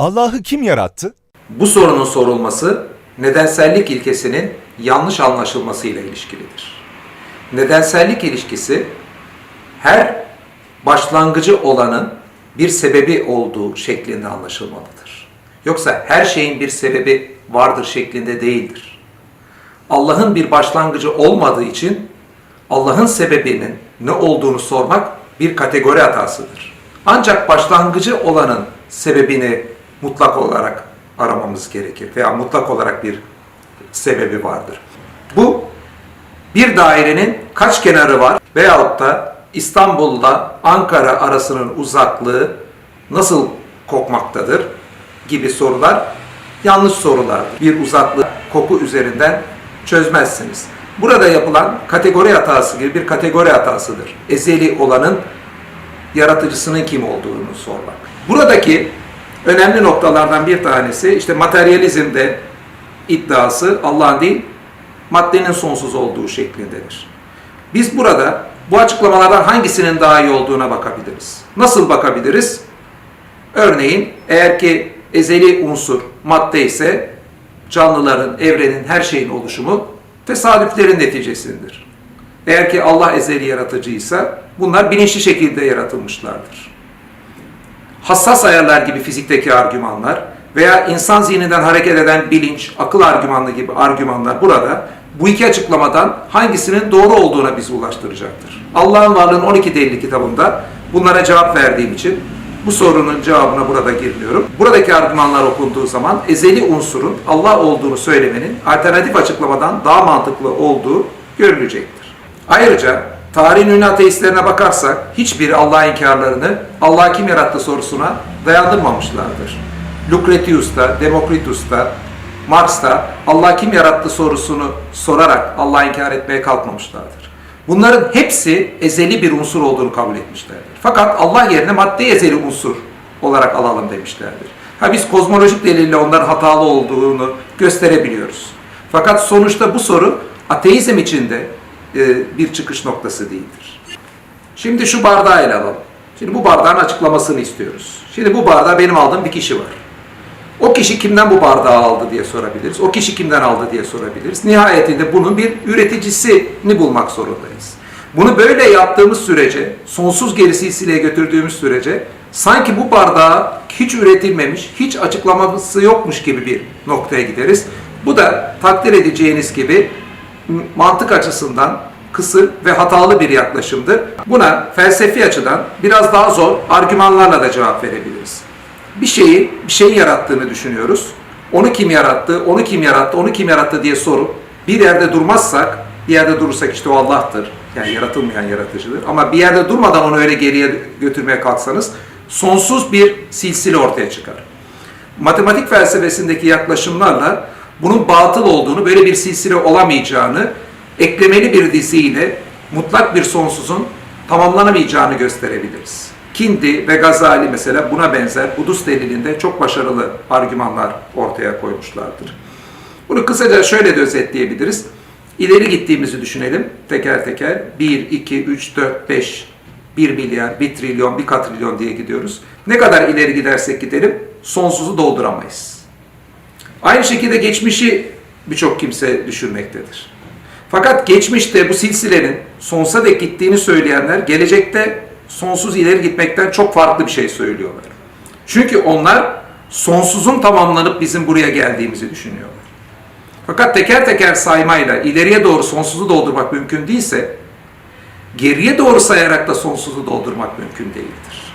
Allah'ı kim yarattı? Bu sorunun sorulması nedensellik ilkesinin yanlış anlaşılmasıyla ilişkilidir. Nedensellik ilişkisi her başlangıcı olanın bir sebebi olduğu şeklinde anlaşılmalıdır. Yoksa her şeyin bir sebebi vardır şeklinde değildir. Allah'ın bir başlangıcı olmadığı için Allah'ın sebebinin ne olduğunu sormak bir kategori hatasıdır. Ancak başlangıcı olanın sebebini mutlak olarak aramamız gerekir veya mutlak olarak bir sebebi vardır. Bu bir dairenin kaç kenarı var veyahut da İstanbul'la Ankara arasının uzaklığı nasıl kokmaktadır gibi sorular yanlış sorulardır. Bir uzaklığı koku üzerinden çözmezsiniz. Burada yapılan kategori hatası gibi bir kategori hatasıdır. Ezeli olanın yaratıcısının kim olduğunu sormak. Buradaki önemli noktalardan bir tanesi işte materyalizmde iddiası Allah'ın değil maddenin sonsuz olduğu şeklindedir. Biz burada bu açıklamalardan hangisinin daha iyi olduğuna bakabiliriz. Nasıl bakabiliriz? Örneğin eğer ki ezeli unsur madde ise canlıların, evrenin, her şeyin oluşumu tesadüflerin neticesindir. Eğer ki Allah ezeli yaratıcıysa bunlar bilinçli şekilde yaratılmışlardır. Hassas ayarlar gibi fizikteki argümanlar veya insan zihninden hareket eden bilinç, akıl argümanlı gibi argümanlar burada bu iki açıklamadan hangisinin doğru olduğuna bizi ulaştıracaktır. Allah'ın varlığın 12 delili kitabında bunlara cevap verdiğim için bu sorunun cevabına burada girmiyorum. Buradaki argümanlar okunduğu zaman ezeli unsurun Allah olduğunu söylemenin alternatif açıklamadan daha mantıklı olduğu görülecektir. Ayrıca tarihin ünlü ateistlerine bakarsak hiçbiri Allah inkarlarını Allah kim yarattı sorusuna dayandırmamışlardır. Lucretius da, Demokritus da, Marx da Allah kim yarattı sorusunu sorarak Allah inkar etmeye kalkmamışlardır. Bunların hepsi ezeli bir unsur olduğunu kabul etmişlerdir. Fakat Allah yerine madde ezeli unsur olarak alalım demişlerdir. Ha biz kozmolojik delille onların hatalı olduğunu gösterebiliyoruz. Fakat sonuçta bu soru ateizm içinde e, bir çıkış noktası değildir. Şimdi şu bardağı ele alalım. Şimdi bu bardağın açıklamasını istiyoruz. Şimdi bu bardağı benim aldığım bir kişi var. O kişi kimden bu bardağı aldı diye sorabiliriz. O kişi kimden aldı diye sorabiliriz. Nihayetinde bunun bir üreticisini bulmak zorundayız. Bunu böyle yaptığımız sürece, sonsuz geri silsileye götürdüğümüz sürece sanki bu bardağı hiç üretilmemiş, hiç açıklaması yokmuş gibi bir noktaya gideriz. Bu da takdir edeceğiniz gibi mantık açısından kısır ve hatalı bir yaklaşımdır. Buna felsefi açıdan biraz daha zor argümanlarla da cevap verebiliriz bir şeyi, bir şeyi yarattığını düşünüyoruz. Onu kim yarattı, onu kim yarattı, onu kim yarattı diye sorup bir yerde durmazsak, bir yerde durursak işte o Allah'tır. Yani yaratılmayan yaratıcıdır. Ama bir yerde durmadan onu öyle geriye götürmeye kalksanız sonsuz bir silsile ortaya çıkar. Matematik felsefesindeki yaklaşımlarla bunun batıl olduğunu, böyle bir silsile olamayacağını, eklemeli bir diziyle mutlak bir sonsuzun tamamlanamayacağını gösterebiliriz. Kindi ve Gazali mesela buna benzer Udus delilinde çok başarılı argümanlar ortaya koymuşlardır. Bunu kısaca şöyle de özetleyebiliriz. İleri gittiğimizi düşünelim teker teker. 1, 2, 3, 4, 5, 1 milyar, 1 trilyon, 1 katrilyon diye gidiyoruz. Ne kadar ileri gidersek gidelim sonsuzu dolduramayız. Aynı şekilde geçmişi birçok kimse düşünmektedir. Fakat geçmişte bu silsilenin sonsuza dek gittiğini söyleyenler gelecekte sonsuz ileri gitmekten çok farklı bir şey söylüyorlar. Çünkü onlar sonsuzun tamamlanıp bizim buraya geldiğimizi düşünüyorlar. Fakat teker teker saymayla ileriye doğru sonsuzu doldurmak mümkün değilse, geriye doğru sayarak da sonsuzu doldurmak mümkün değildir.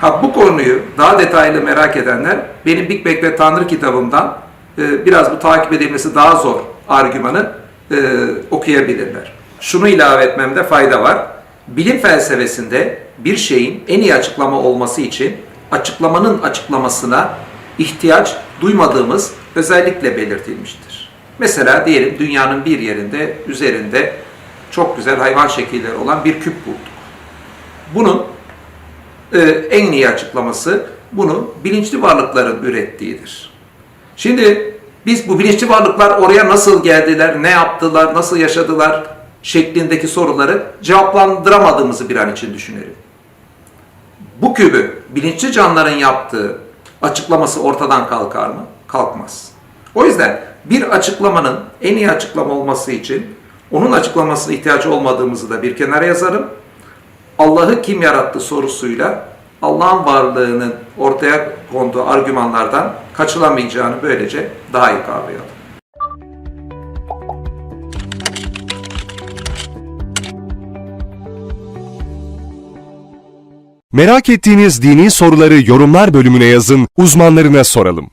Ha bu konuyu daha detaylı merak edenler benim Big Bang ve Tanrı kitabımdan e, biraz bu takip edilmesi daha zor argümanı e, okuyabilirler. Şunu ilave etmemde fayda var. Bilim felsefesinde bir şeyin en iyi açıklama olması için açıklamanın açıklamasına ihtiyaç duymadığımız özellikle belirtilmiştir. Mesela diyelim dünyanın bir yerinde üzerinde çok güzel hayvan şekilleri olan bir küp bulduk. Bunun e, en iyi açıklaması bunu bilinçli varlıkların ürettiğidir. Şimdi biz bu bilinçli varlıklar oraya nasıl geldiler, ne yaptılar, nasıl yaşadılar şeklindeki soruları cevaplandıramadığımızı bir an için düşünelim. Bu kübü bilinçli canlıların yaptığı açıklaması ortadan kalkar mı? Kalkmaz. O yüzden bir açıklamanın en iyi açıklama olması için onun açıklamasına ihtiyaç olmadığımızı da bir kenara yazarım. Allah'ı kim yarattı sorusuyla Allah'ın varlığının ortaya konduğu argümanlardan kaçılamayacağını böylece daha iyi kavrayalım. Merak ettiğiniz dini soruları yorumlar bölümüne yazın, uzmanlarına soralım.